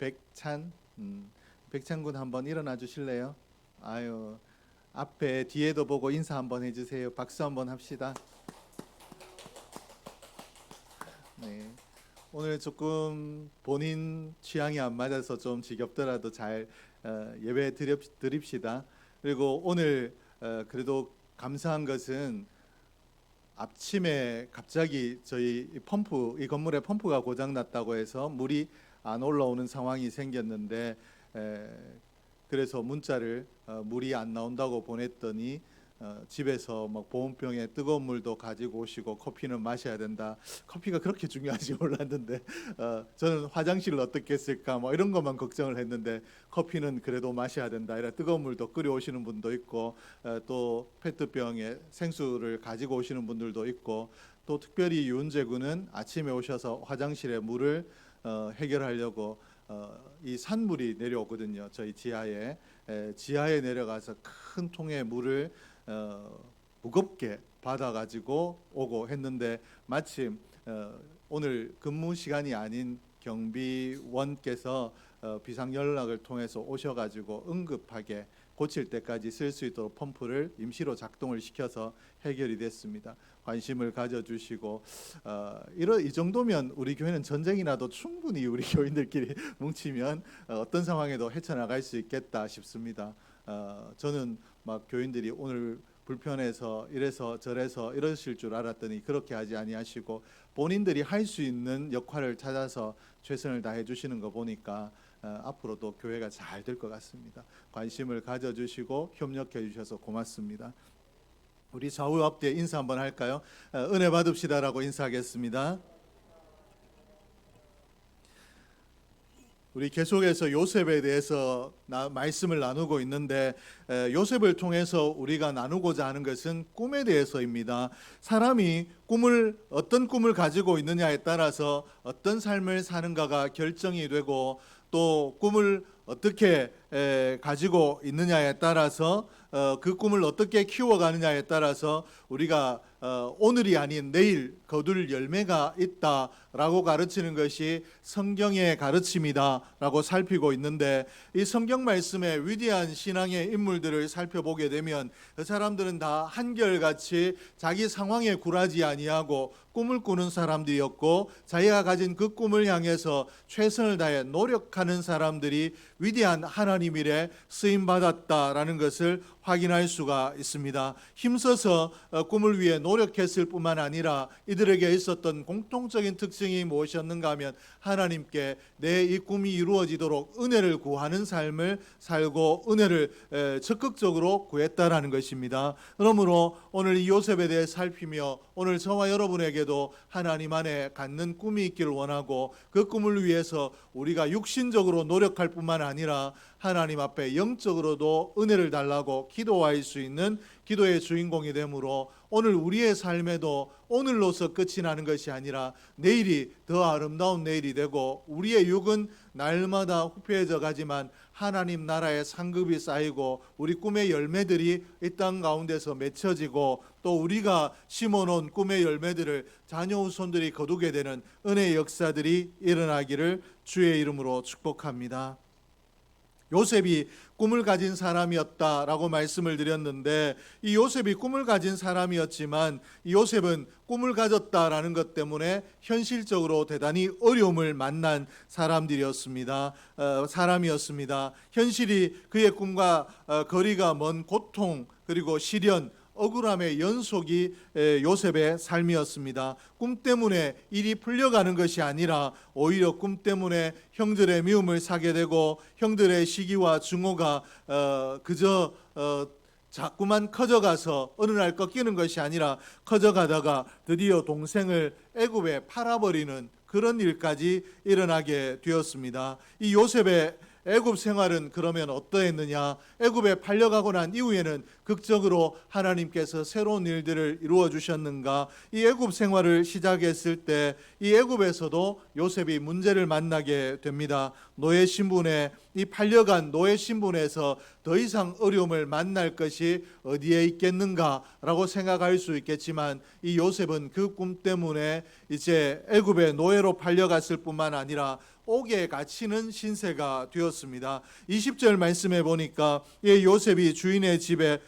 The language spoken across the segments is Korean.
백찬 음, 백찬 군 한번 일어나 주실래요? 아유 앞에 뒤에도 보고 인사 한번 해주세요. 박수 한번 합시다. 네. 오늘 조금 본인 취향이 안 맞아서 좀 지겹더라도 잘 어, 예배 드립, 드립시다. 그리고 오늘 어, 그래도 감사한 것은 아침에 갑자기 저희 이 펌프 이 건물에 펌프가 고장 났다고 해서 물이 안 올라오는 상황이 생겼는데 에, 그래서 문자를 어, 물이 안 나온다고 보냈더니 어, 집에서 막 보온병에 뜨거운 물도 가지고 오시고 커피는 마셔야 된다. 커피가 그렇게 중요한지 몰랐는데 어, 저는 화장실을 어떻게 했을까 뭐 이런 것만 걱정을 했는데 커피는 그래도 마셔야 된다. 이라 뜨거운 물도 끓여 오시는 분도 있고 어, 또 페트병에 생수를 가지고 오시는 분들도 있고 또 특별히 윤재 군은 아침에 오셔서 화장실에 물을 어, 해결하려고 어, 이 산물이 내려오거든요. 저희 지하에 에, 지하에 내려가서 큰 통에 물을 어, 무겁게 받아가지고 오고 했는데 마침 어, 오늘 근무 시간이 아닌 경비원께서 어, 비상 연락을 통해서 오셔가지고 응급하게 고칠 때까지 쓸 수 있도록 펌프를 임시로 작동을 시켜서 해결이 됐습니다. 관심을 가져주시고 어, 이러 이 정도면 우리 교회는 전쟁이 나도 충분히 우리 교인들끼리 뭉치면 어, 어떤 상황에도 헤쳐나갈 수 있겠다 싶습니다. 어, 저는 막 교인들이 오늘 불편해서 이래서 저래서 이러실 줄 알았더니 그렇게 하지 아니하시고 본인들이 할 수 있는 역할을 찾아서 최선을 다해 주시는 거 보니까 어, 앞으로도 교회가 잘 될 것 같습니다. 관심을 가져주시고 협력해 주셔서 고맙습니다. 우리 좌우 앞뒤에 인사 한번 할까요? 어, 은혜 받읍시다라고 인사하겠습니다. 우리 계속해서 요셉에 대해서 나, 말씀을 나누고 있는데 에, 요셉을 통해서 우리가 나누고자 하는 것은 꿈에 대해서입니다. 사람이 꿈을 어떤 꿈을 가지고 있느냐에 따라서 어떤 삶을 사는가가 결정이 되고 또 꿈을 어떻게 에, 가지고 있느냐에 따라서 어, 그 꿈을 어떻게 키워가느냐에 따라서 우리가 어, 오늘이 아닌 내일 거둘 열매가 있다라고 가르치는 것이 성경의 가르침이다라고 살피고 있는데 이 성경 말씀의 위대한 신앙의 인물들을 살펴보게 되면 그 사람들은 다 한결같이 자기 상황에 굴하지 아니하고 꿈을 꾸는 사람들이었고 자기가 가진 그 꿈을 향해서 최선을 다해 노력하는 사람들이 위대한 하나님 일에 쓰임 받았다라는 것을 확인할 수가 있습니다. 힘써서 어, 꿈을 위해 노 력했을 뿐만 아니라 이들에게 있었던 공통적인 특징이 무엇이었는가 하면 하나님께 내 이 꿈이 이루어지도록 은혜를 구하는 삶을 살고 은혜를 에, 적극적으로 구했다라는 것입니다. 그러므로 오늘 이 요셉에 대해 살피며 오늘 저와 여러분에게도 하나님 안에 갖는 꿈이 있기를 원하고 그 꿈을 위해서 우리가 육신적으로 노력할 뿐만 아니라 하나님 앞에 영적으로도 은혜를 달라고 기도할 수 있는 기도의 주인공이 되므로 오늘 우리의 삶에도 오늘로서 끝이 나는 것이 아니라 내일이 더 아름다운 내일이 되고 우리의 육은 날마다 후패해져 가지만 하나님 나라의 상급이 쌓이고 우리 꿈의 열매들이 이 땅 가운데서 맺혀지고 또 우리가 심어놓은 꿈의 열매들을 자녀 후손들이 거두게 되는 은혜의 역사들이 일어나기를 주의 이름으로 축복합니다. 요셉이 꿈을 가진 사람이었다라고 말씀을 드렸는데 이 요셉이 꿈을 가진 사람이었지만 이 요셉은 꿈을 가졌다라는 것 때문에 현실적으로 대단히 어려움을 만난 사람들이었습니다. 어, 사람이었습니다. 현실이 그의 꿈과 어, 거리가 먼 고통 그리고 시련 억울함의 연속이 에, 요셉의 삶이었습니다. 꿈 때문에 일이 풀려가는 것이 아니라 오히려 꿈 때문에 형들의 미움을 사게 되고 형들의 시기와 증오가 어, 그저 어, 자꾸만 커져가서 어느 날 꺾이는 것이 아니라 커져가다가 드디어 동생을 애굽에 팔아버리는 그런 일까지 일어나게 되었습니다. 이 요셉의 애굽 생활은 그러면 어떠했느냐? 애굽에 팔려가고 난 이후에는 극적으로 하나님께서 새로운 일들을 이루어 주셨는가? 이 애굽 생활을 시작했을 때 이 애굽에서도 요셉이 문제를 만나게 됩니다. 노예 신분에 이 팔려간 노예 신분에서 더 이상 어려움을 만날 것이 어디에 있겠는가라고 생각할 수 있겠지만 이 요셉은 그 꿈 때문에 이제 애굽의 노예로 팔려갔을 뿐만 아니라 옥에 갇히는 신세가 되었습니다. 20절 말씀에 보니까 예, 요셉이 주인의 집에 에,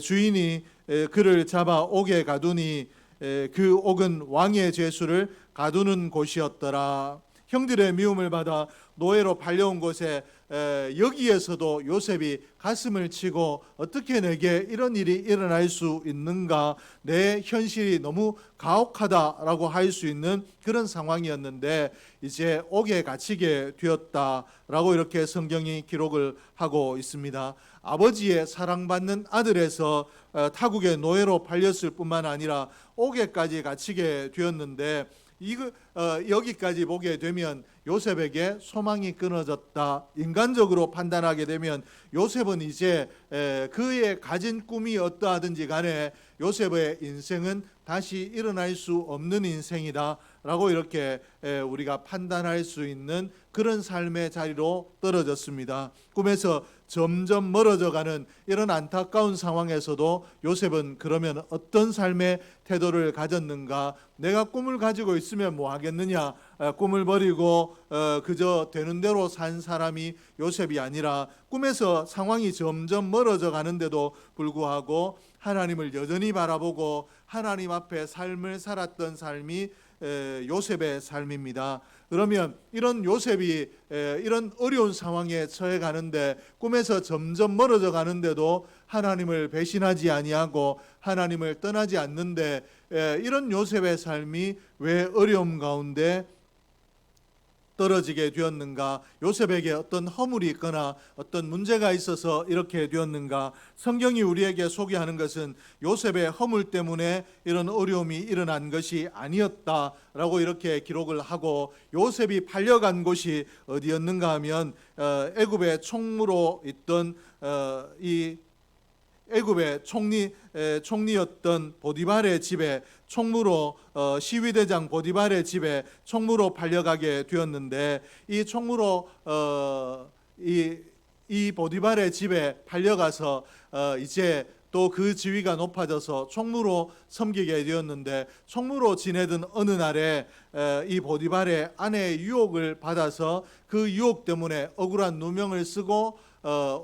주인이 에, 그를 잡아 옥에 가두니 에, 그 옥은 왕의 죄수를 가두는 곳이었더라. 형들의 미움을 받아 노예로 팔려온 곳에 에, 여기에서도 요셉이 가슴을 치고 어떻게 내게 이런 일이 일어날 수 있는가 내 현실이 너무 가혹하다라고 할 수 있는 그런 상황이었는데 이제 옥에 갇히게 되었다라고 이렇게 성경이 기록을 하고 있습니다. 아버지의 사랑받는 아들에서 어, 타국의 노예로 팔렸을 뿐만 아니라 옥에까지 갇히게 되었는데 이거 어, 여기까지 보게 되면 요셉에게 소망이 끊어졌다. 인간적으로 판단하게 되면 요셉은 이제 에, 그의 가진 꿈이 어떠하든지 간에 요셉의 인생은 다시 일어날 수 없는 인생이다 라고 이렇게 에, 우리가 판단할 수 있는 그런 삶의 자리로 떨어졌습니다. 꿈에서 점점 멀어져가는 이런 안타까운 상황에서도 요셉은 그러면 어떤 삶의 태도를 가졌는가? 내가 꿈을 가지고 있으면 뭐 하겠느냐? 어, 꿈을 버리고 어, 그저 되는 대로 산 사람이 요셉이 아니라 꿈에서 상황이 점점 멀어져 가는데도 불구하고 하나님을 여전히 바라보고 하나님 앞에 삶을 살았던 삶이 에, 요셉의 삶입니다. 그러면 이런 요셉이 에, 이런 어려운 상황에 처해 가는데 꿈에서 점점 멀어져 가는데도 하나님을 배신하지 아니하고 하나님을 떠나지 않는데 에, 이런 요셉의 삶이 왜 어려움 가운데 떨어지게 되었는가? 요셉에게 어떤 허물이 있거나 어떤 문제가 있어서 이렇게 되었는가? 성경이 우리에게 소개하는 것은 요셉의 허물 때문에 이런 어려움이 일어난 것이 아니었다라고 이렇게 기록을 하고 요셉이 팔려간 곳이 어디였는가 하면 어, 애굽의 총무로 있던 어, 이 애굽의 총리 에, 총리였던 보디발의 집에 총무로 어, 시위대장 보디발의 집에 총무로 팔려가게 되었는데 이 총무로 어, 이, 이 보디발의 집에 팔려가서 어, 이제 또 그 지위가 높아져서 총무로 섬기게 되었는데 총무로 지내던 어느 날에 에, 이 보디발의 아내의 유혹을 받아서 그 유혹 때문에 억울한 누명을 쓰고 어,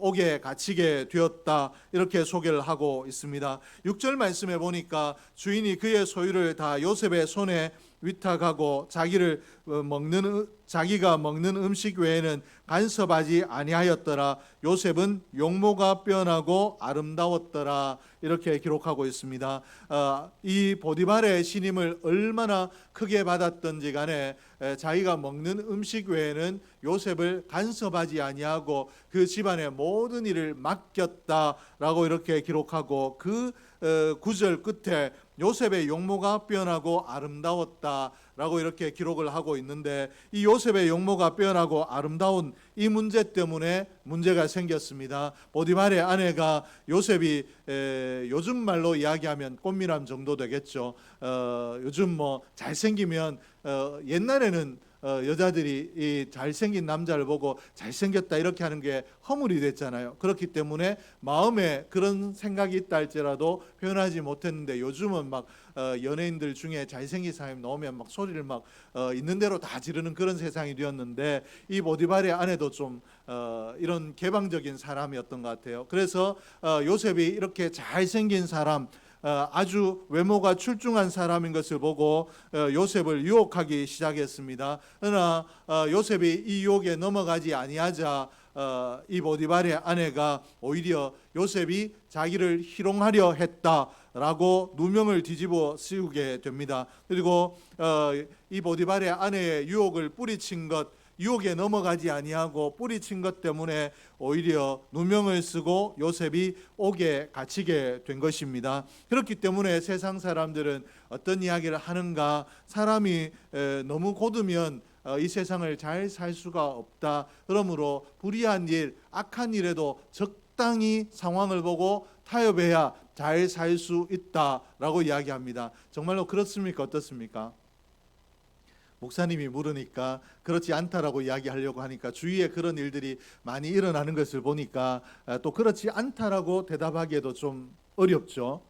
옥에 갇히게 되었다 이렇게 소개를 하고 있습니다. 6절 말씀에 보니까 주인이 그의 소유를 다 요셉의 손에 위탁하고 자기를 어, 먹는 으- 자기가 먹는 음식 외에는 간섭하지 아니하였더라. 요셉은 용모가 빼어나고 아름다웠더라. 이렇게 기록하고 있습니다. 어, 이 보디발의 신임을 얼마나 크게 받았던지 간에 에, 자기가 먹는 음식 외에는 요셉을 간섭하지 아니하고 그 집안의 모든 일을 맡겼다라고 이렇게 기록하고 그 어, 구절 끝에 요셉의 용모가 빼어나고 아름다웠다 라고 이렇게 기록을 하고 있는데 이 요셉의 용모가 빼어나고 아름다운 이 문제 때문에 문제가 생겼습니다. 보디발의 아내가 요셉이 에, 요즘 말로 이야기하면 꽃미남 정도 되겠죠. 어, 요즘 뭐 잘생기면 어, 옛날에는 어, 여자들이 이 잘생긴 남자를 보고 잘생겼다 이렇게 하는 게 허물이 됐잖아요. 그렇기 때문에 마음에 그런 생각이 있다 할지라도 표현하지 못했는데 요즘은 막 어, 연예인들 중에 잘생긴 사람이 나오면 막 소리를 막 어, 있는 대로 다 지르는 그런 세상이 되었는데 이 보디발의 아내도 좀 어, 이런 개방적인 사람이었던 것 같아요. 그래서 어, 요셉이 이렇게 잘생긴 사람 어, 아주 외모가 출중한 사람인 것을 보고 어, 요셉을 유혹하기 시작했습니다. 그러나 어, 요셉이 이 유혹에 넘어가지 아니하자 어, 이 보디발의 아내가 오히려 요셉이 자기를 희롱하려 했다라고 누명을 뒤집어 씌우게 됩니다. 그리고 어, 이 보디발의 아내의 유혹을 뿌리친 것 유혹에 넘어가지 아니하고 뿌리친 것 때문에 오히려 누명을 쓰고 요셉이 옥에 갇히게 된 것입니다. 그렇기 때문에 세상 사람들은 어떤 이야기를 하는가 사람이 에, 너무 고두면 어, 이 세상을 잘 살 수가 없다. 그러므로 불의한 일, 악한 일에도 적당히 상황을 보고 타협해야 잘 살 수 있다라고 이야기합니다. 정말로 그렇습니까? 어떻습니까? 목사님이 물으니까 그렇지 않다라고 이야기하려고 하니까 주위에 그런 일들이 많이 일어나는 것을 보니까 아, 또 그렇지 않다라고 대답하기에도 좀 어렵죠.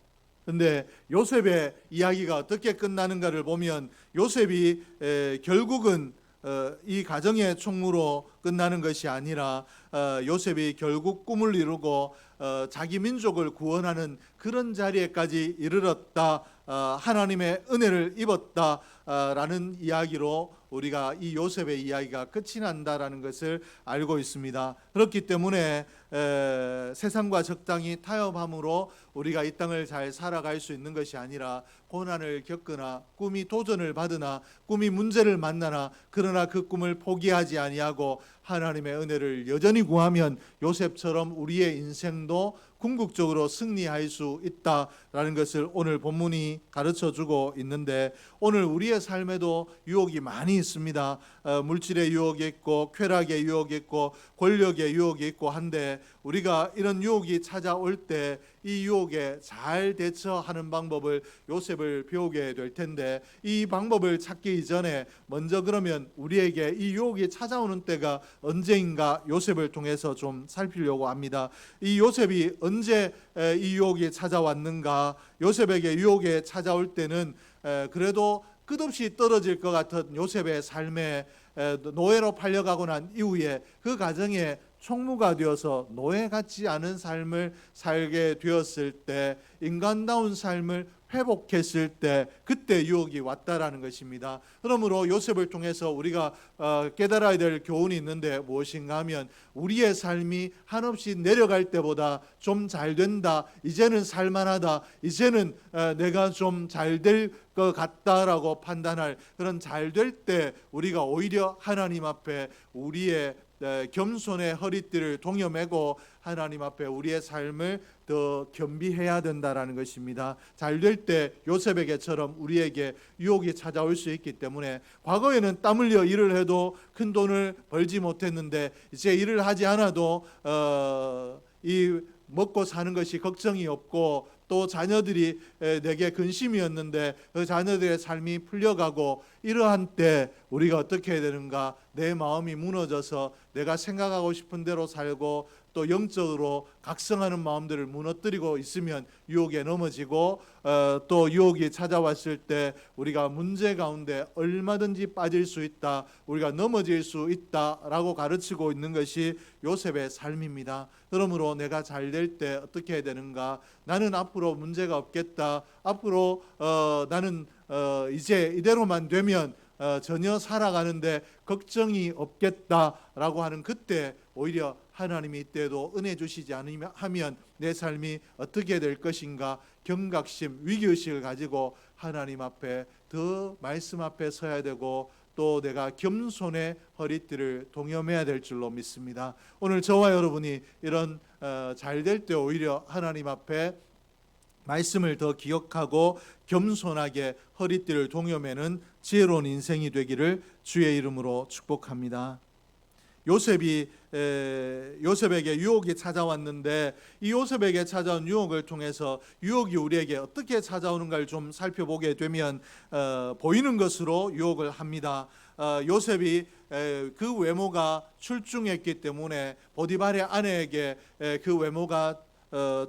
근데 요셉의 이야기가 어떻게 끝나는가를 보면 요셉이 에, 결국은 어, 이 가정의 총무로 끝나는 것이 아니라 어, 요셉이 결국 꿈을 이루고 어, 자기 민족을 구원하는 그런 자리에까지 이르렀다. 어, 하나님의 은혜를 입었다 라는 이야기로 우리가 이 요셉의 이야기가 끝이 난다라는 것을 알고 있습니다. 그렇기 때문에 에, 세상과 적당히 타협함으로 우리가 이 땅을 잘 살아갈 수 있는 것이 아니라 고난을 겪거나 꿈이 도전을 받으나 꿈이 문제를 만나나 그러나 그 꿈을 포기하지 아니하고 하나님의 은혜를 여전히 구하면 요셉처럼 우리의 인생도 궁극적으로 승리할 수 있다라는 것을 오늘 본문이 가르쳐 주고 있는데 오늘 우리의 삶에도 유혹이 많이 있습니다. 어, 물질의 유혹이 있고 쾌락의 유혹이 있고 권력의 유혹이 있고 한데 우리가 이런 유혹이 찾아올 때 이 유혹에 잘 대처하는 방법을 요셉을 배우게 될 텐데 이 방법을 찾기 이전에 먼저 그러면 우리에게 이 유혹이 찾아오는 때가 언제인가 요셉을 통해서 좀 살피려고 합니다. 이 요셉이 언제 에, 이 유혹이 찾아왔는가? 요셉에게 유혹이 찾아올 때는 에, 그래도 끝없이 떨어질 것 같은 요셉의 삶에 에, 노예로 팔려가고 난 이후에 그 가정에 총무가 되어서 노예 같지 않은 삶을 살게 되었을 때 인간다운 삶을 회복했을 때 그때 유혹이 왔다라는 것입니다. 그러므로 요셉을 통해서 우리가 어, 깨달아야 될 교훈이 있는데 무엇인가 하면 우리의 삶이 한없이 내려갈 때보다 좀 잘 된다. 이제는 살만하다. 이제는 어, 내가 좀 잘 될 것 같다라고 판단할 그런 잘 될 때 우리가 오히려 하나님 앞에 우리의 에, 겸손의 허리띠를 동여매고 하나님 앞에 우리의 삶을 더 겸비해야 된다라는 것입니다. 잘 될 때 요셉에게처럼 우리에게 유혹이 찾아올 수 있기 때문에 과거에는 땀 흘려 일을 해도 큰 돈을 벌지 못했는데 이제 일을 하지 않아도 어, 이 먹고 사는 것이 걱정이 없고 또 자녀들이 에, 내게 근심이었는데 그 자녀들의 삶이 풀려가고 이러한 때 우리가 어떻게 해야 되는가 내 마음이 무너져서 내가 생각하고 싶은 대로 살고 또 영적으로 각성하는 마음들을 무너뜨리고 있으면 유혹에 넘어지고 어, 또 유혹이 찾아왔을 때 우리가 문제 가운데 얼마든지 빠질 수 있다 우리가 넘어질 수 있다라고 가르치고 있는 것이 요셉의 삶입니다. 그러므로 내가 잘 될 때 어떻게 해야 되는가 나는 앞으로 문제가 없겠다 앞으로 어, 나는 어, 이제 이대로만 되면 어, 전혀 살아가는데 걱정이 없겠다라고 하는 그때 오히려 하나님이 이때도 은혜 주시지 않으면 하면 내 삶이 어떻게 될 것인가 경각심 위기의식을 가지고 하나님 앞에 더 말씀 앞에 서야 되고 또 내가 겸손의 허리띠를 동여매야 될 줄로 믿습니다. 오늘 저와 여러분이 이런 어, 잘될 때 오히려 하나님 앞에 말씀을 더 기억하고 겸손하게 허리띠를 동여매는 지혜로운 인생이 되기를 주의 이름으로 축복합니다. 요셉이 에, 요셉에게 유혹이 찾아왔는데 이 요셉에게 찾아온 유혹을 통해서 유혹이 우리에게 어떻게 찾아오는가를 좀 살펴보게 되면 어, 보이는 것으로 유혹을 합니다. 어, 요셉이 에, 그 외모가 출중했기 때문에 보디발의 아내에게 에, 그 외모가 어,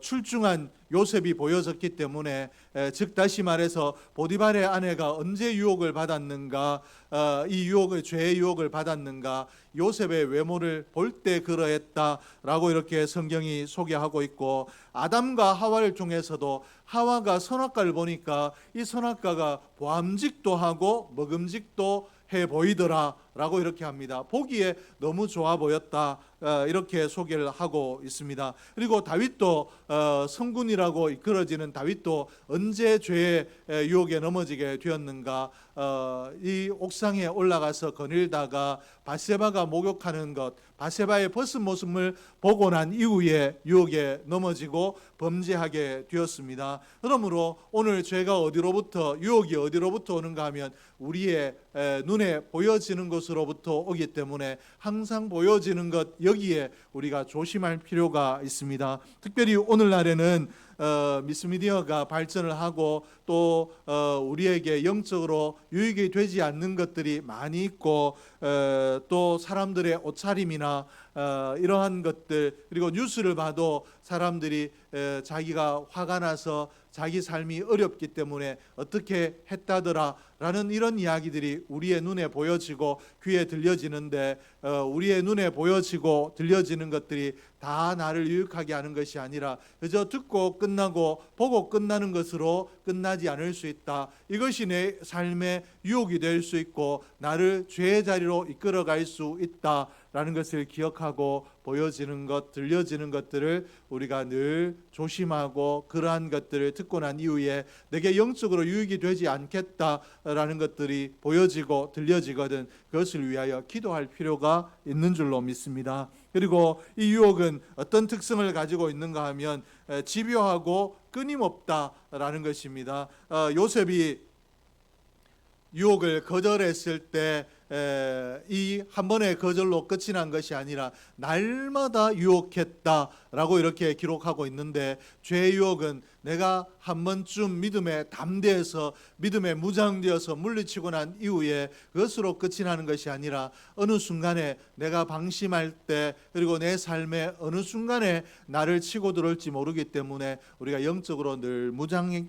출중한 요셉이 보여졌기 때문에 에, 즉 다시 말해서 보디발의 아내가 언제 유혹을 받았는가 어, 이 유혹을 죄의 유혹을 받았는가 요셉의 외모를 볼 때 그러했다라고 이렇게 성경이 소개하고 있고 아담과 하와를 통해서도 하와가 선악과를 보니까 이 선악과가 보암직도 하고 먹음직도 해 보이더라 라고 이렇게 합니다. 보기에 너무 좋아 보였다 어, 이렇게 소개를 하고 있습니다. 그리고 다윗도 어, 성군이라고 이끌어지는 다윗도 언제 죄의 에, 유혹에 넘어지게 되었는가? 어, 이 옥상에 올라가서 거닐다가 바세바가 목욕하는 것, 바세바의 벗은 모습을 보고 난 이후에 유혹에 넘어지고 범죄하게 되었습니다. 그러므로 오늘 죄가 어디로부터 유혹이 어디로부터 오는가 하면 우리의 에, 눈에 보여지는 것 으로부터 오기 때문에 항상 보여지는 것 여기에 우리가 조심할 필요가 있습니다. 특별히 오늘날에는 어, 미스미디어가 발전을 하고 또 어, 우리에게 영적으로 유익이 되지 않는 것들이 많이 있고 어, 또 사람들의 옷차림이나 어, 이러한 것들 그리고 뉴스를 봐도 사람들이 에, 자기가 화가 나서 자기 삶이 어렵기 때문에 어떻게 했다더라라는 이런 이야기들이 우리의 눈에 보여지고 귀에 들려지는데 어, 우리의 눈에 보여지고 들려지는 것들이 다 나를 유익하게 하는 것이 아니라 그저 듣고 끝나고 보고 끝나는 것으로 끝나지 않을 수 있다. 이것이 내 삶의 유혹이 될 수 있고 나를 죄의 자리로 이끌어갈 수 있다 라는 것을 기억하고 보여지는 것, 들려지는 것들을 우리가 늘 조심하고 그러한 것들을 듣고 난 이후에 내게 영적으로 유익이 되지 않겠다라는 것들이 보여지고 들려지거든 그것을 위하여 기도할 필요가 있는 줄로 믿습니다. 그리고 이 유혹은 어떤 특성을 가지고 있는가 하면 에, 집요하고 끊임없다라는 것입니다. 어, 요셉이 유혹을 거절했을 때 이 한 번의 거절로 끝이 난 것이 아니라 날마다 유혹했다라고 이렇게 기록하고 있는데 죄의 유혹은 내가 한 번쯤 믿음에 담대해서 믿음에 무장되어서 물리치고 난 이후에 그것으로 끝이 나는 것이 아니라 어느 순간에 내가 방심할 때 그리고 내 삶의 어느 순간에 나를 치고 들어올지 모르기 때문에 우리가 영적으로 늘 무장 에,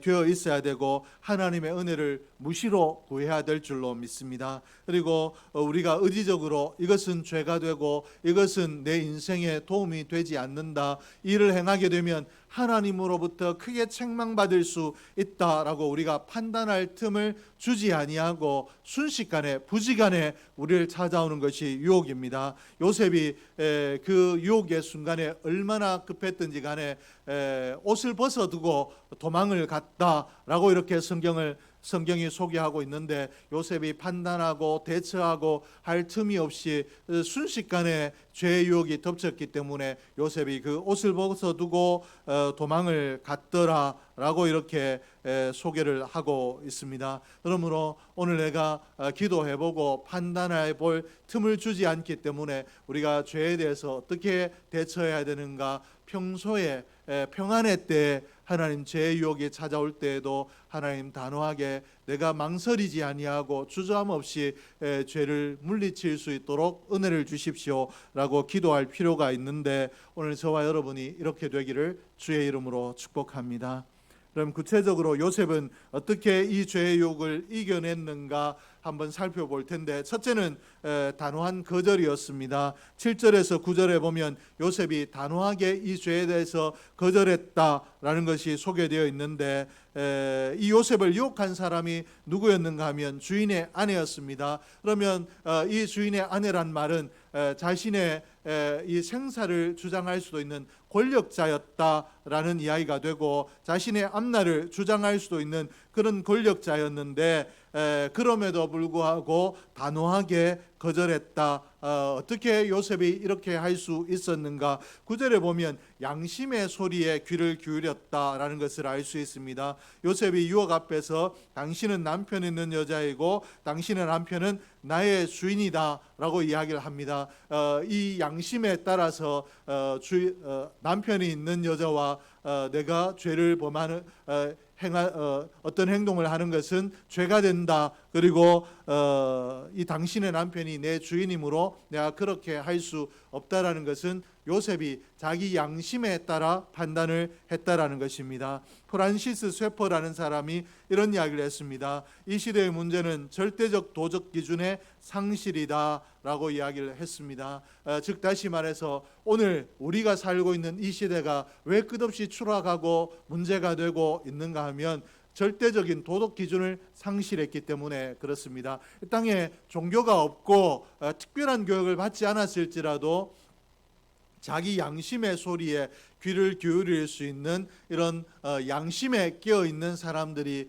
되어 있어야 되고 하나님의 은혜를 무시로 구해야 될 줄로 믿습니다. 그리고 어, 우리가 의지적으로 이것은 죄가 되고 이것은 내 인생에 도움이 되지 않는다. 이를 행하게 되면 하나님으로부터 크게 책망받을 수 있다라고 우리가 판단할 틈을 주지 아니하고 순식간에 부지간에 우리를 찾아오는 것이 유혹입니다. 요셉이 에, 그 유혹의 순간에 얼마나 급했든지 간에 에, 옷을 벗어두고 도망을 갔다라고 이렇게 성경을 성경이 소개하고 있는데 요셉이 판단하고 대처하고 할 틈이 없이 어, 순식간에 죄의 유혹이 덮쳤기 때문에 요셉이 그 옷을 벗어두고 어, 도망을 갔더라라고 이렇게 에, 소개를 하고 있습니다. 그러므로 오늘 내가 어, 기도해보고 판단해 볼 틈을 주지 않기 때문에 우리가 죄에 대해서 어떻게 대처해야 되는가 평소에 에, 평안의 때 하나님 죄의 유혹이 찾아올 때에도 하나님 단호하게 내가 망설이지 아니하고 주저함 없이 에, 죄를 물리칠 수 있도록 은혜를 주십시오라고 기도할 필요가 있는데 오늘 저와 여러분이 이렇게 되기를 주의 이름으로 축복합니다. 그럼 구체적으로 요셉은 어떻게 이 죄의 유혹을 이겨냈는가 한번 살펴볼 텐데 첫째는 에, 단호한 거절이었습니다. 7절에서 9절에 보면 요셉이 단호하게 이 죄에 대해서 거절했다라는 것이 소개되어 있는데 에, 이 요셉을 유혹한 사람이 누구였는가 하면 주인의 아내였습니다. 그러면 어, 이 주인의 아내란 말은 에, 자신의 에, 이 생사를 주장할 수도 있는 권력자였다라는 이야기가 되고 자신의 앞날을 주장할 수도 있는 그런 권력자였는데 에, 그럼에도 불구하고 단호하게 거절했다. 어, 어떻게 요셉이 이렇게 할 수 있었는가? 구절에 보면 양심의 소리에 귀를 기울였다라는 것을 알 수 있습니다. 요셉이 유혹 앞에서 당신은 남편 있는 여자이고 당신의 남편은 나의 주인이다라고 이야기를 합니다. 어, 이 양심에 따라서 어, 주, 어, 남편이 있는 여자와 어, 내가 죄를 범하는 어, 행하, 어, 어떤 행동을 하는 것은 죄가 된다. 그리고 어, 이 당신의 남편이 내 주인이므로 내가 그렇게 할 수 없다라는 것은 요셉이 자기 양심에 따라 판단을 했다라는 것입니다. 프란시스 쇠퍼라는 사람이 이런 이야기를 했습니다. 이 시대의 문제는 절대적 도적 기준의 상실이다라고 이야기를 했습니다. 어, 즉 다시 말해서 오늘 우리가 살고 있는 이 시대가 왜 끝없이 추락하고 문제가 되고 있는가 하면 절대적인 도덕 기준을 상실했기 때문에 그렇습니다. 이 땅에 종교가 없고 어, 특별한 교육을 받지 않았을지라도 자기 양심의 소리에 귀를 기울일 수 있는 이런 어, 양심에 깨어 있는 사람들이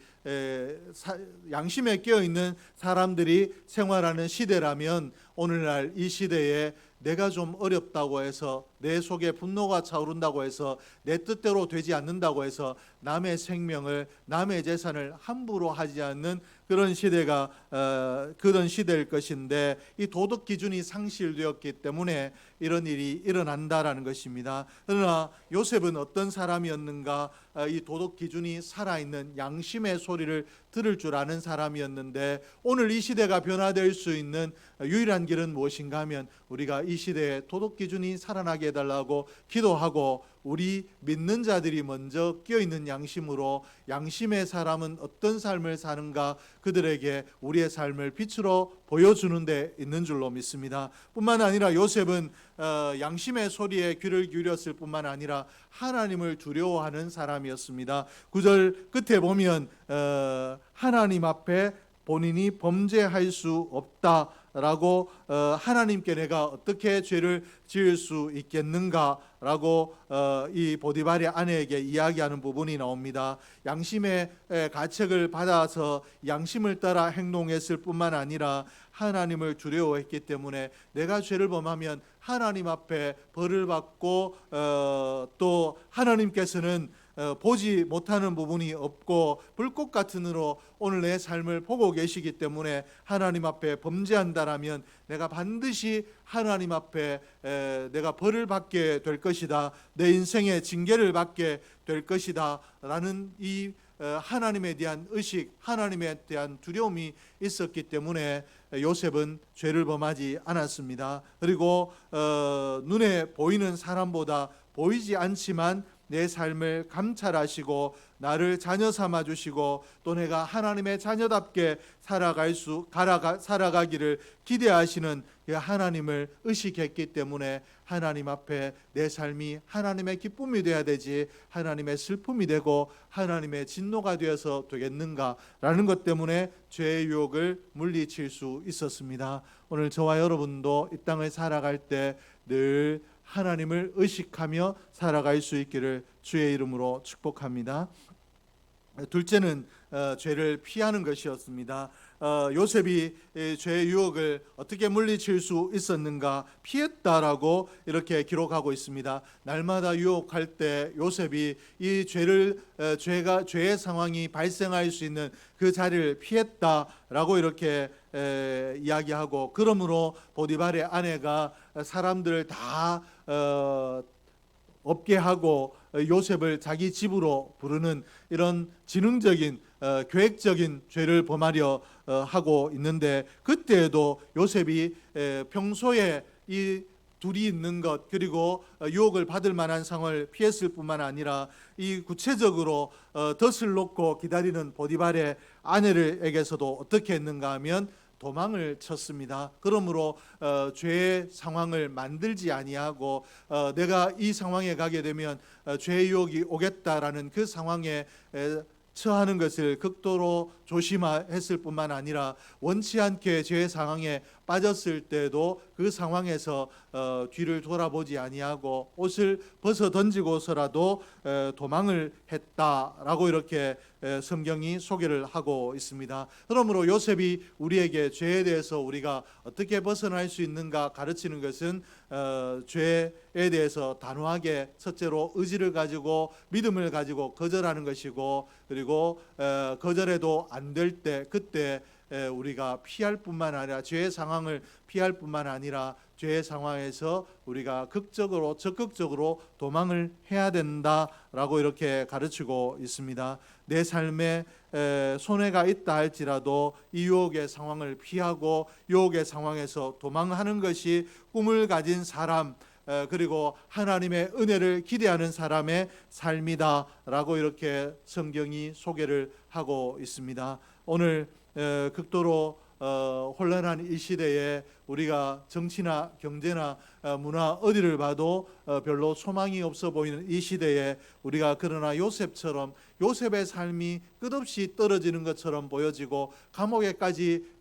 양심에 깨어 있는 사람들이 생활하는 시대라면 오늘날 이 시대에 내가 좀 어렵다고 해서 내 속에 분노가 차오른다고 해서 내 뜻대로 되지 않는다고 해서 남의 생명을 남의 재산을 함부로 하지 않는 그런 시대가 어, 그런 시대일 것인데 이 도덕 기준이 상실되었기 때문에 이런 일이 일어난다라는 것입니다. 그러나 요셉은 어떤 사람이었는가? 어, 이 도덕 기준이 살아있는 양심의 소리를 들을 줄 아는 사람이었는데 오늘 이 시대가 변화될 수 있는 유일한 길은 무엇인가 하면 우리가 이 시대에 도덕 기준이 살아나게 해달라고 기도하고 우리 믿는 자들이 먼저 끼어 있는 양심으로 양심의 사람은 어떤 삶을 사는가 그들에게 우리의 삶을 빛으로 보여주는 데 있는 줄로 믿습니다. 뿐만 아니라 요셉은 어, 양심의 소리에 귀를 기울였을 뿐만 아니라 하나님을 두려워하는 사람이었습니다. 구절 끝에 보면 어, 하나님 앞에 본인이 범죄할 수 없다 라고 어, 하나님께 내가 어떻게 죄를 지을 수 있겠는가 라고 어, 이 보디발의 아내에게 이야기하는 부분이 나옵니다. 양심의 에, 가책을 받아서 양심을 따라 행동했을 뿐만 아니라 하나님을 두려워했기 때문에 내가 죄를 범하면 하나님 앞에 벌을 받고 어, 또 하나님께서는 어, 보지 못하는 부분이 없고 불꽃 같은 으로 오늘 내 삶을 보고 계시기 때문에 하나님 앞에 범죄한다라면 내가 반드시 하나님 앞에 에, 내가 벌을 받게 될 것이다 내 인생의 징계를 받게 될 것이다 라는 이 어, 하나님에 대한 의식, 하나님에 대한 두려움이 있었기 때문에 요셉은 죄를 범하지 않았습니다. 그리고 어, 눈에 보이는 사람보다 보이지 않지만 내 삶을 감찰하시고 나를 자녀 삼아 주시고 또 내가 하나님의 자녀답게 살아갈 수 살아가, 살아가기를 기대하시는 그 하나님을 의식했기 때문에 하나님 앞에 내 삶이 하나님의 기쁨이 되어야 되지 하나님의 슬픔이 되고 하나님의 진노가 되어서 되겠는가라는 것 때문에 죄의 유혹을 물리칠 수 있었습니다. 오늘 저와 여러분도 이 땅을 살아갈 때 늘 하나님을 의식하며 살아갈 수 있기를 주의 이름으로 축복합니다. 둘째는 어, 죄를 피하는 것이었습니다. 어, 요셉이 이 죄의 유혹을 어떻게 물리칠 수 있었는가 피했다라고 이렇게 기록하고 있습니다. 날마다 유혹할 때 요셉이 이 죄를 어, 죄가 죄의 상황이 발생할 수 있는 그 자리를 피했다라고 이렇게 에, 이야기하고 그러므로 보디발의 아내가 사람들을 다 어, 없게 하고 요셉을 자기 집으로 부르는 이런 지능적인 어, 계획적인 죄를 범하려 어, 하고 있는데 그때에도 요셉이 에, 평소에 이 둘이 있는 것 그리고 어, 유혹을 받을 만한 상황을 피했을 뿐만 아니라 이 구체적으로 어, 덫을 놓고 기다리는 보디발의 아내를에게서도 어떻게 했는가 하면 도망을 쳤습니다. 그러므로 어, 죄의 상황을 만들지 아니하고 어, 내가 이 상황에 가게 되면 어, 죄의 유혹이 오겠다라는 그 상황에 에, 처하는 것을 극도로 조심했을 뿐만 아니라 원치 않게 죄의 상황에 빠졌을 때도 그 상황에서 어, 뒤를 돌아보지 아니하고 옷을 벗어 던지고서라도 에, 도망을 했다라고 이렇게 에, 성경이 소개를 하고 있습니다. 그러므로 요셉이 우리에게 죄에 대해서 우리가 어떻게 벗어날 수 있는가 가르치는 것은 어, 죄에 대해서 단호하게 첫째로 의지를 가지고 믿음을 가지고 거절하는 것이고 그리고 어, 거절해도 안될 때 그때 에, 우리가 피할 뿐만 아니라 죄의 상황을 피할 뿐만 아니라 죄의 상황에서 우리가 극적으로 적극적으로 도망을 해야 된다라고 이렇게 가르치고 있습니다. 내 삶에 에, 손해가 있다 할지라도 이 유혹의 상황을 피하고 유혹의 상황에서 도망하는 것이 꿈을 가진 사람 에, 그리고 하나님의 은혜를 기대하는 사람의 삶이다라고 이렇게 성경이 소개를 하고 있습니다. 오늘 에, 극도로 어, 혼란한 이 시대에 우리가 정치나 경제나 어, 문화 어디를 봐도 어, 별로 소망이 없어 보이는 이 시대에 우리가 그러나 요셉처럼 요셉의 삶이 끝없이 떨어지는 것처럼 보여지고 감옥에까지 가-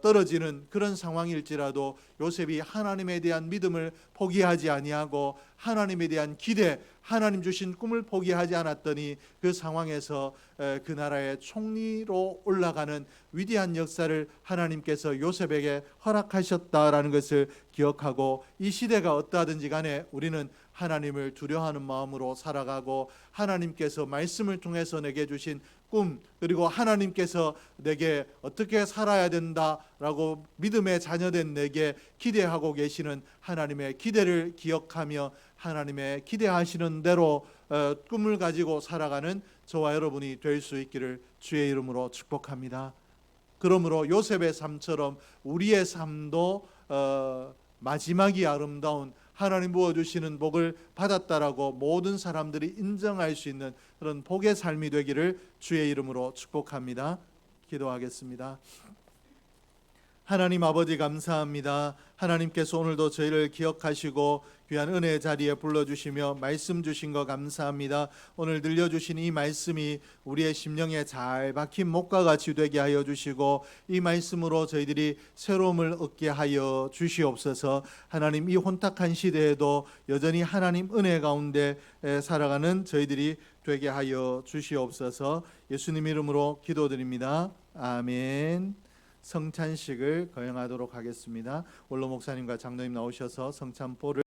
떨어지는 그런 상황일지라도 요셉이 하나님에 대한 믿음을 포기하지 아니하고 하나님에 대한 기대, 하나님 주신 꿈을 포기하지 않았더니 그 상황에서 에, 그 나라의 총리로 올라가는 위대한 역사를 하나님께서 요셉에게 허락하셨다라는 것을 기억하고 이 시대가 어떠하든지 간에 우리는 하나님을 두려워하는 마음으로 살아가고 하나님께서 말씀을 통해서 내게 주신 꿈 그리고 하나님께서 내게 어떻게 살아야 된다라고 라고 믿음의 자녀된 내게 기대하고 계시는 하나님의 기대를 기억하며 하나님의 기대하시는 대로 어, 꿈을 가지고 살아가는 저와 여러분이 될 수 있기를 주의 이름으로 축복합니다. 그러므로 요셉의 삶처럼 우리의 삶도 어, 마지막이 아름다운 하나님 부어 주시는 복을 받았다라고 모든 사람들이 인정할 수 있는 그런 복의 삶이 되기를 주의 이름으로 축복합니다. 기도하겠습니다. 하나님 아버지 감사합니다. 하나님께서 오늘도 저희를 기억하시고 귀한 은혜의 자리에 불러주시며 말씀 주신 거 감사합니다. 오늘 들려주신 이 말씀이 우리의 심령에 잘 박힌 목과 같이 되게 하여 주시고 이 말씀으로 저희들이 새로움을 얻게 하여 주시옵소서. 하나님 이 혼탁한 시대에도 여전히 하나님 은혜 가운데 에, 살아가는 저희들이 되게 하여 주시옵소서. 예수님 이름으로 기도드립니다. 아멘. 성찬식을 거행하도록 하겠습니다. 원로 목사님과 장로님 나오셔서 성찬포를